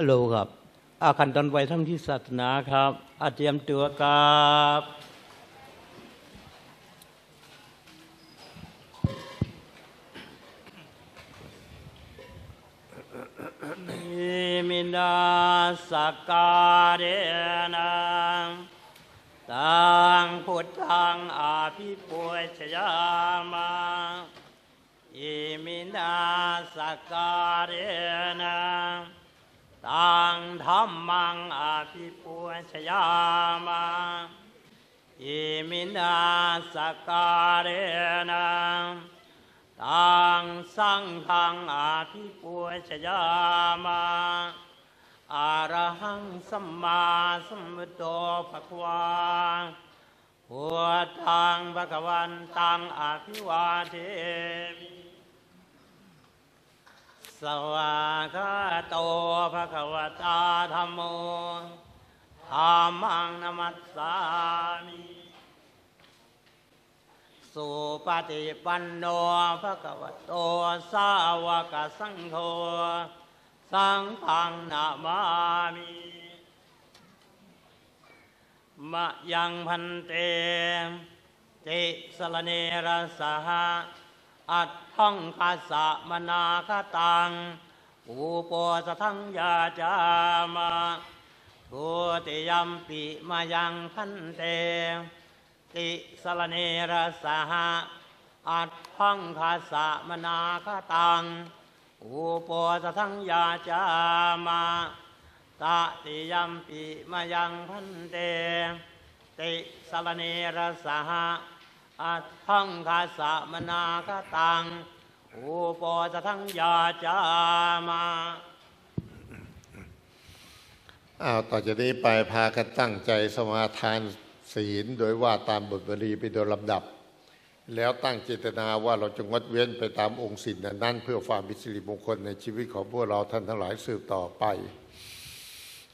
ฮัลโหลครับ อาคันตอนไวทั้งที่ศาสนาครับ อาเตรียมตัวครับอิมินาสการเนะตังพุทธังอาภิปุชยามาอิมินาสการนะ ตังธรรมังอาภิปุชยามาอิมินาสการนะตังสังฆังอาภิปุชยามาอารหังสัมมาสัมพุทโธภควาพุทธังภะควันตังอภิวาเทมิ สวากขาโตภะคะวตาธัมโมธัมมังนมัสสามิสุปฏิปันโนภะคะวะโตสาวกสังโฆสังฆังนามามิมะยังพันเตติสรเนระสหะ อัตถังคาสะมนาคตัง อุปสทังยาจามาทุติยมปิมายังพันเต ติสรเนระสหะอัตถังคาสะมนาคตัง อุปสทังยาจามาตติยมปิมายังพันเต ติสรเนระสหะ อัตถังคาสะมนาคตังอุปสทังยาจามาอ้าวต่อจากนี้ไปพากันตั้งใจสมาทานศีลโดยว่าตามบทบาลีไปโดยลำดับ แล้วตั้งเจตนาว่าเราจะงดเว้นไปตามองค์ศีลนั้น เพื่อความเป็นสิริมงคลในชีวิตของพวกเราท่านทั้งหลายสืบต่อไป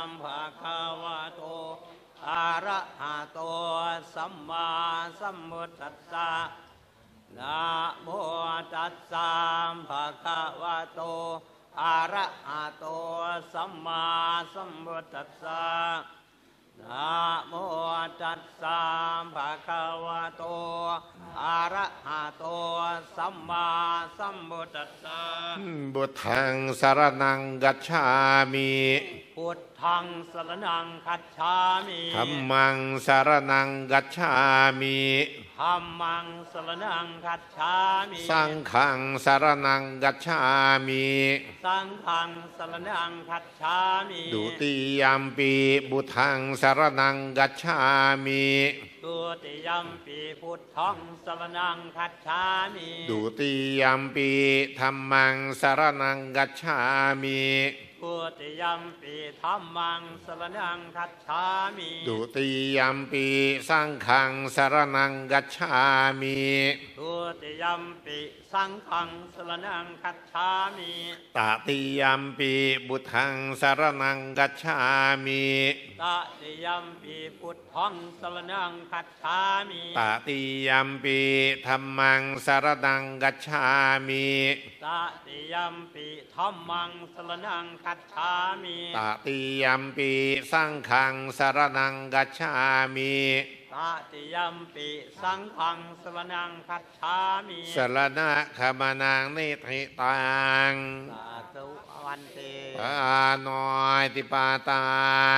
ะ สัมมาสัมพุทธัสสะนะโมตัสสะภะคะวะโตอะระหะโตสัมมาสัมพุทธัสสะนะโมตัสสะภะคะวะโตอะระหะโตสัมมาสัมพุทธัสสะบุทังสารนังกัจฉามิพุทธั งสรนังคัจฉามิธัมมังสารนังกัจฉามิธัมมังสรนังคัจฉามิ สังฆังสารนังกัจฉามิ สังฆังสรนังคัจฉามิ ดุติยามปีบุทังสารนังกัจฉามิตุติยัมปีพุทธังสรนังคัจฉามิดุติยามปีธัมมังสารนังกัจฉามิ ตุติยัมปีธัมมังสรนังคัจฉามิดุติยามปีสังฆังสารนังกัจฉามิตุติยัมปีสังฆังสรนังคัจฉามิตติยามปีบุทังสารนังกัจฉามิตติยัมปีพุทธังสรนังคัจฉามิตติยามปีธัมมังสารนังกัจฉามิตติยัมปีธัมมังสรนังคัจฉามิตติยมปีสังฆังสารนังกัจฉามิตติยมปีสังฆังสรนังคัจฉามิสรณะขมานังนิธิตังสาธุวันเตปานอยติปาตา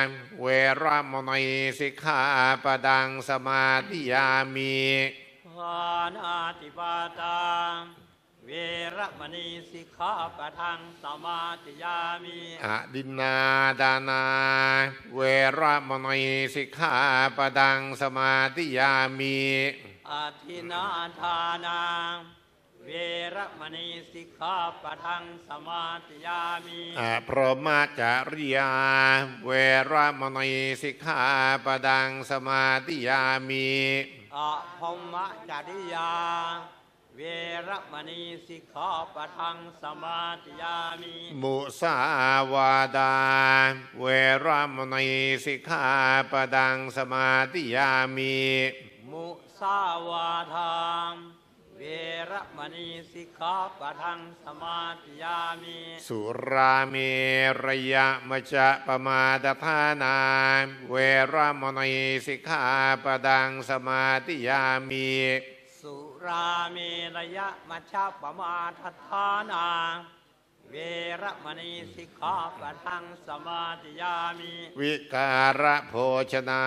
งเวรมณีสิกขาปดังสมาธิยามิปานาติปาตา เวระมณีสิกขาปะทังสมาธิยามิอดินนาดานา เวรมณีสิกขาปดังสมาธิยามิอาทินาทานาเวเวระมณีสิกขาปะทังสมาธิยามิอะพรหมจริยา เวรมณีสิกขาปดังสมาธิยามิอะพมมะจริยา เวระมณีสิกขาปะทังสมาธิยามิมุสาวาดา เวรมณีสิกขาปดังสมาธิยามิมุสาวาทามเวระมณีสิกขาปะทังสมาธิยามิสุราเมรยะมจจะปมาดทานา เวรมณีสิกขาปดังสมาธิยามิสุ ราเมรยะมัชฌปมาทัฏฐานาเวระมณีสิกขาปะทังสมาธิยามิวิการะโภชนา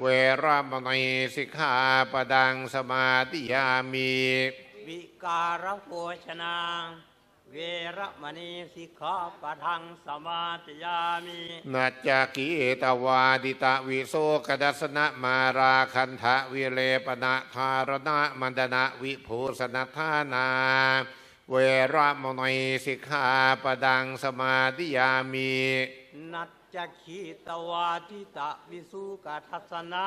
เวรมณีสิกขาปดังสมาธิยามิ วิการโภชนา เวระมณีสิกขาปะทังสมาธิยามินัจจกีตวาดิตะวิโสกดัสนะมาราคันทะวิเลปนะธารณะมันดนะวิภูสนทานา เวรมณีสิกขาปดังสมาธิยามินัจจคีตวาทิตะวิสุกทัสนะ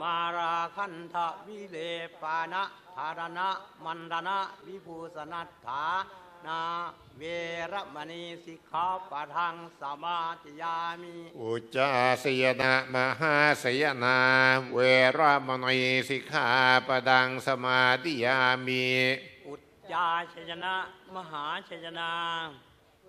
มาราคันทะวิเลปานะธารณะมันดนะวิภูสนัตถา นาเวระมณีสิกขาปะทังสมาธิยามิอุจจาสยนะมหาสยนา เวรมณีสิกขาปดังสมาธิยามิ อุจจาชยนะ มหาชยนา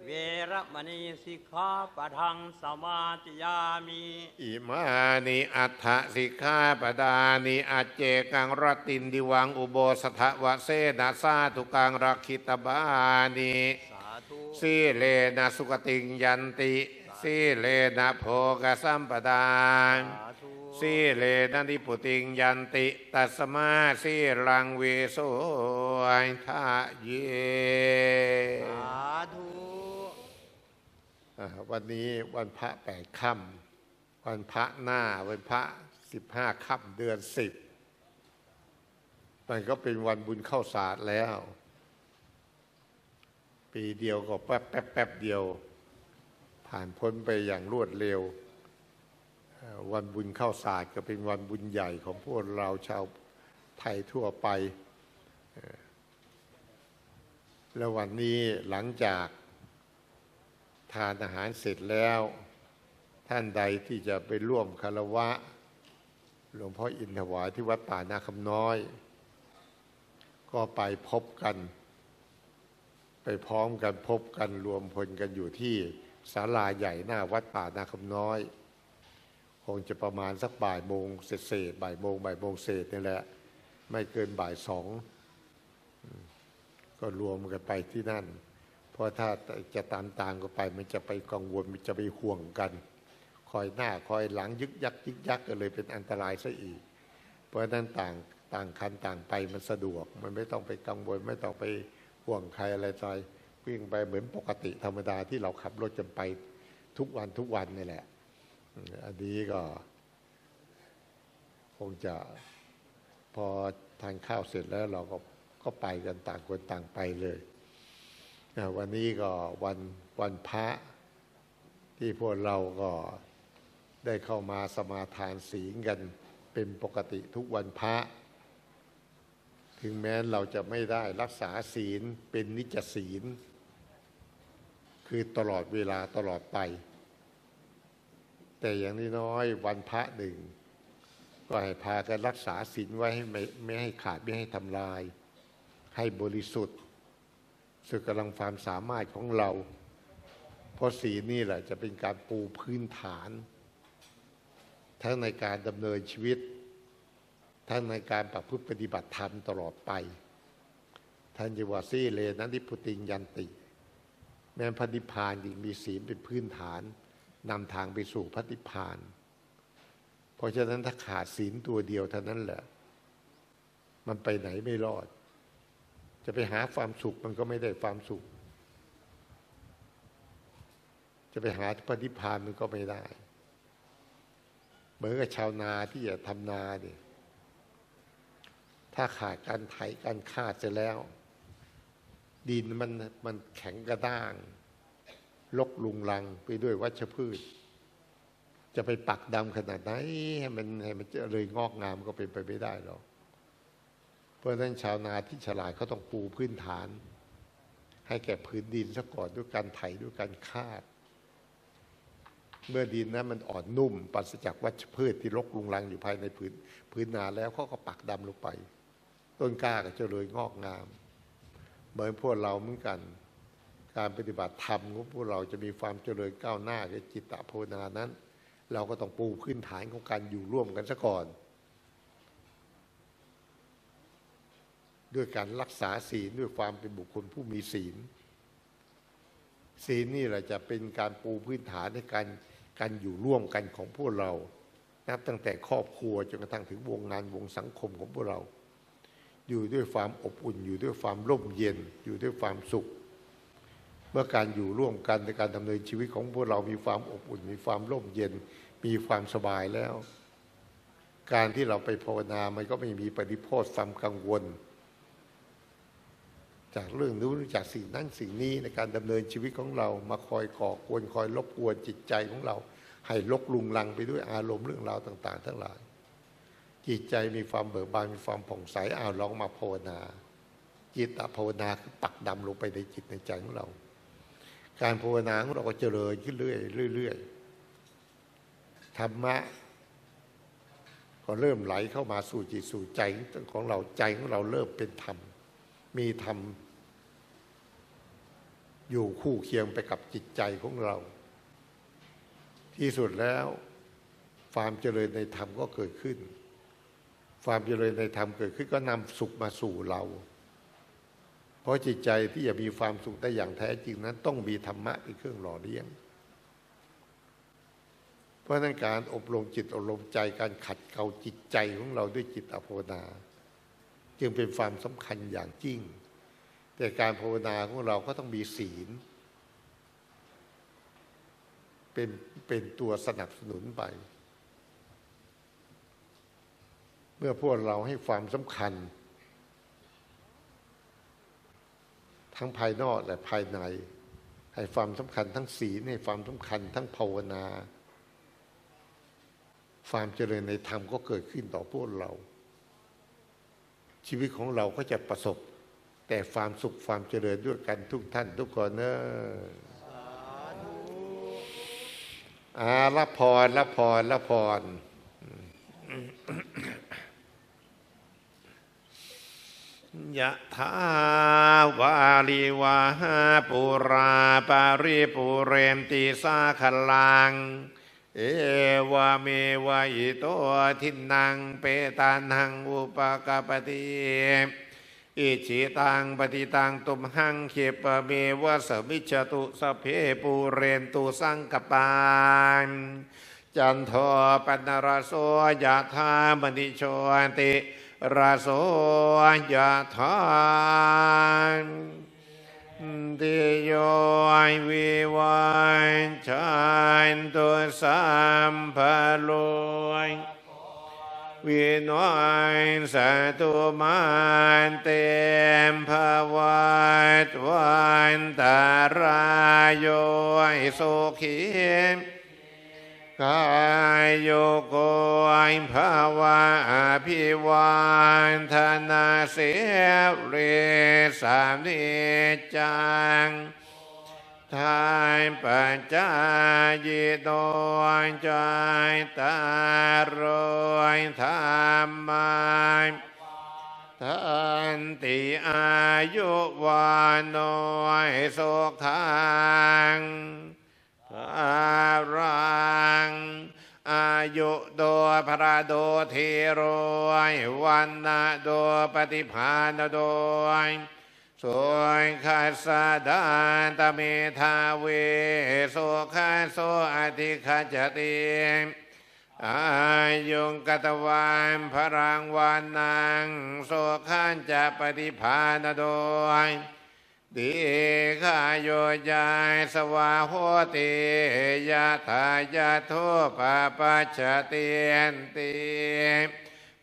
เวระมณีสิกขาปะทังสมาธิยามิอิมานิอัฏฐสิกขาปดานิอัจเจกังรตินดิวังอุโบสถวะเสนาสาตุกังรักขิตบานิสาธุสีเลนะสุกติงยันติสีเลนะโภกสัมปดาสาธุสีเลนะนิพุติงยันติตัสมาสีรังเวโสทะเยสาธุอ่า วันนี้วันพระแปดค่ำวันพระหน้าวันพระสิบห้าค่ำเดือนสิบมันก็เป็นวันบุญเข้าศาสตร์แล้ว ปีเดียวก็แป๊บแป๊บแป๊บเดียว ผ่านพ้นไปอย่างรวดเร็ว วันบุญเข้าศาสตร์ก็เป็นวันบุญใหญ่ของพวกเราชาวไทยทั่วไป แล้ววันนี้หลังจาก ทานอาหารเสร็จแล้ว ท่านใดที่จะไปร่วมคารวะ หลวงพ่ออินถวายที่วัดป่านาคำน้อย ก็ไปพบกัน ไปพร้อมกันพบกันรวมพลกันอยู่ที่ศาลาใหญ่หน้าวัดป่านาคำน้อย คงจะประมาณสักบ่ายโมงเศษเศษบ่ายโมงบ่ายโมงเศษนี่แหละ ไม่เกินบ่ายสองก็รวมกันไปที่นั่น ราะถ้าจะตามตามๆกันไป มันจะไปกังวลมันจะไปห่วงกัน คอยหน้าคอยหลังยึกยักยึกยักก็เลยเป็นอันตรายซะอีก เพราะนั้นต่างต่างคันต่างไปมันสะดวก มันไม่ต้องไปกังวลไม่ต้องไปห่วงใครอะไรใจวิ่งไปเหมือนปกติธรรมดาที่เราขับรถกันไปทุกวันทุกวันนี่แหละ อันนี้ก็คงจะพอทานข้าวเสร็จแล้วเราก็ก็ไปกันต่างคนต่างไปเลย วันนี้ก็วันวันพระที่พวกเราก็ได้เข้ามาสมาทานศีลกันเป็นปกติทุกวันพระ ถึงแม้เราจะไม่ได้รักษาศีลเป็นนิจศีล คือตลอดเวลาตลอดไป แต่อย่างน้อยวันพระหนึ่ง ก็ให้พากันรักษาศีลไว้ให้ไม่ไม่ให้ขาดไม่ให้ทำลาย ให้บริสุทธิ์ สุดกำลังความสามารถของเรา เพราะศีลนี่แหละจะเป็นการปูพื้นฐาน ทั้งในการดำเนินชีวิต ทั้งในการประพฤติปฏิบัติธรรมตลอดไป ท่านจะว่าซีเลนันทิพุติงยันติ แม้พระนิพานยิ่งมีศีลเป็นพื้นฐานนำทางไปสู่พระนิพาน เพราะฉะนั้นถ้าขาดศีลตัวเดียวเท่านั้นแหละ มันไปไหนไม่รอด จะไปหาความสุขมันก็ไม่ได้ความสุข จะไปหาพระนิพพานมันก็ไม่ได้เหมือนกับชาวนาที่จะทำนาเนี่ยถ้าขาดการไถการคาดเสร็จแล้ว ดินมันมันแข็งกระด้างลกลุงลังไปด้วยวัชพืช จะไปปักดำขนาดไหนให้มันให้มันเจริญงอกงามก็เป็นไปไม่ได้หรอก เพราะฉะนั้นชาวนาที่ฉลาดเขาต้องปูพื้นฐาน ให้แก่พื้นดินซะก่อนด้วยการไถด้วยการคาด เมื่อดินนั้นมันอ่อนนุ่มปราศจากวัชพืชที่รกลุงรังอยู่ภายในพื้นพื้นนาแล้วเขาก็ปักดำลงไป ต้นกล้าก็เจริญงอกงาม เหมือนพวกเราเหมือนกัน การปฏิบัติธรรมของพวกเราจะมีความเจริญก้าวหน้าในจิตตภาวนานั้น เราก็ต้องปูพื้นฐานของการอยู่ร่วมกันซะก่อน ด้วยการรักษาศีลด้วยความเป็นบุคคลผู้มีศีล ศีลนี่แหละจะเป็นการปูพื้นฐานในการการอยู่ร่วมกันของพวกเรา นับตั้งแต่ครอบครัวจนกระทั่งถึงวงงานวงสังคมของพวกเรา อยู่ด้วยความอบอุ่น อยู่ด้วยความร่มเย็น อยู่ด้วยความสุข เมื่อการอยู่ร่วมกันในการดำเนินชีวิตของพวกเรามีความอบอุ่น มีความร่มเย็น มีความสบายแล้ว การที่เราไปภาวนา มันก็ไม่มีปฏิโพธความกังวล จากเรื่องนู้นจากสิ่งนั้นสิ่งนี้ในการดำเนินชีวิตของเรามาคอยก่อกวนคอยรบกวนจิตใจของเรา ให้ลกลุงลังไปด้วยอารมณ์เรื่องราวต่าง ๆ ทั้งหลาย จิตใจมีความเบิกบานมีความผ่องใสอ้าวลองมาภาวนา จิตตภาวนาคือปักดำลงไปในจิตในใจของเรา การภาวนาของเราก็เจริญขึ้นเรื่อยเรื่อยๆธรรมะก็เริ่มไหลเข้ามาสู่จิตสู่ใจของเราใจของเราเริ่มเป็นธรรม มีธรรม อยู่คู่เคียงไปกับจิตใจของเรา ที่สุดแล้วความเจริญในธรรมก็เกิดขึ้น ความเจริญในธรรมเกิดขึ้นก็นำสุขมาสู่เรา เพราะจิตใจที่จะมีความสุขได้อย่างแท้จริงนั้น ต้องมีธรรมะเป็นเครื่องหล่อเลี้ยง เพราะนั้นการอบรมจิตอบรมใจการขัดเกลาจิตใจของเราด้วยจิตอภาวนา จึงเป็นความสำคัญอย่างยิ่ง แต่การภาวนาของเราก็ต้องมีศีล เป็นเป็นตัวสนับสนุนไป เมื่อพวกเราให้ความสำคัญ ทั้งภายนอกและภายใน ให้ความสำคัญทั้งศีลให้ความสำคัญทั้งภาวนา ความเจริญในธรรมก็เกิดขึ้นต่อพวกเรา ชีวิตของเราก็จะประสบ แต่ความสุขความเจริญด้วยกันทุกท่านทุกคนเนอะอารับพรรับพรรับพรยะถาวาลิวาหาปุราปาริปุเรมติสาขลัง เอวเมวะอิโตทินังเปตานังอุปกาปติอิจิตังปฏิตังตุมหังเขปเมวะสมิจตุสเพปูเรนตุสังกปานจันโทปนรโสยะธามณิโชติราโสยะธา ติโยวิวันชันตุสัมภโลยวินวันสตุมันเตมภวัตวันตารายโยสุขี กายโยโกยภาวะอภิวันธนาเสเรสามนิจังทานปัญจายโตใจตารอยธรรมายทันติอายุวานโนยสุขังภารา ยุโดพระโดเทโรยวันนะโดปฏิภาณโดยสวยขัสสดานตเมทาเวโสขัสโสอธิขจติอายุงกตวันพรังวันนังโสขันจะปฏิภาณโดย ดีขายโยยายสวาโหติยะทายะโทปะปัจจเตียนติ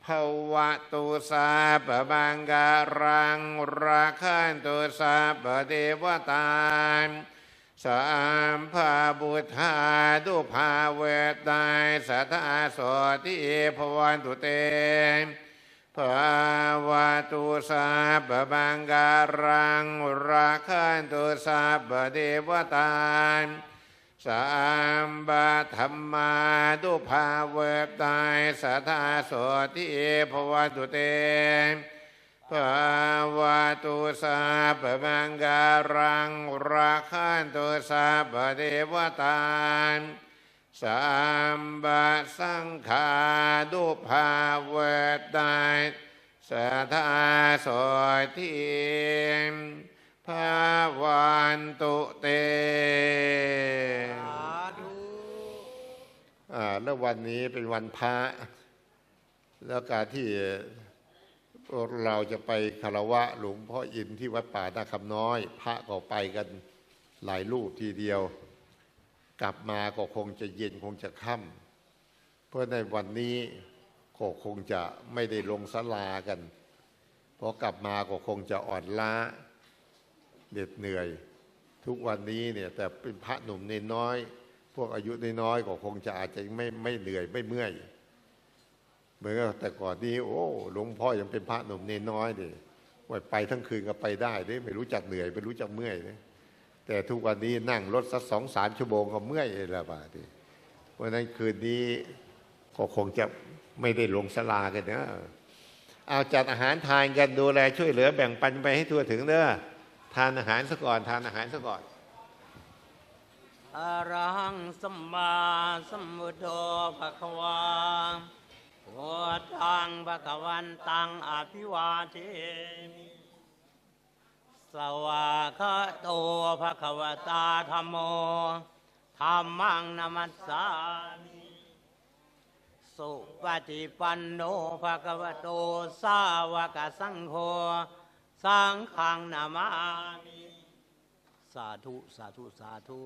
ภภวะตุสาปบังการังราคันตุสาปเทวตาสามภาบุธาดุภาเวตายสัทธาสติภวันตุเต ภาวะตุสาปบังการังราคันตุสาปเทวตาสามบาธรรมาดุภาเวบตายสัทธาโสติภวตุเตภาวะตุสาปบังการังราคันตุสาปเทวตา สามบาสังขาดุภาเวทได้สัทธาโสทิภาวันตุเตอ่าแล้ววันนี้เป็นวันพระ แล้วการที่เราจะไปคารวะหลวงพ่ออินที่วัดป่านาคำน้อย พระก็ไปกันหลายรูปทีเดียว กลับมาก็คงจะเย็นคงจะค่ำเพราะในวันนี้ก็คงจะไม่ได้ลงสลากันเพราะกลับมาก็คงจะอ่อนล้าเหน็ดเหนื่อย ทุกวันนี้เนี่ยแต่เป็นพระหนุ่มเนนน้อย พวกอายุนน้อยก็คงจะอาจจะไม่ไม่เหนื่อยไม่เมื่อยเหมือนกับแต่ก่อนนี้โอ้หลวงพ่อยังเป็นพระหนุ่มเนนน้อยดิว่าไปทั้งคืนก็ไปได้ดิไม่รู้จักเหนื่อยไม่รู้จักเมื่อยดิ แต่ทุกวันนี้นั่งรถสักสองสามชั่วโมงก็เมื่อยแล้วบาดนีวันนั้นคืนนี้ก็คงจะไม่ได้ลงสลากันนะเอาจัดอาหารทานกันดูแลช่วยเหลือแบ่งปันไปให้ทั่วถึงเด้อทานอาหารซะก่อน ทานอาหารซะก่อนอรังสัมมาสัมพุทโธภะคะวาพุทธังภะคะวันตังอภิวาเทมิ สวากาโตภะคะวตาธัมโมธัมมังนัมัสสามิสุปฏิปันโนภะคะวะโตสาวกสังโฆสังฆังนามามิสาธุสาธุสาธุ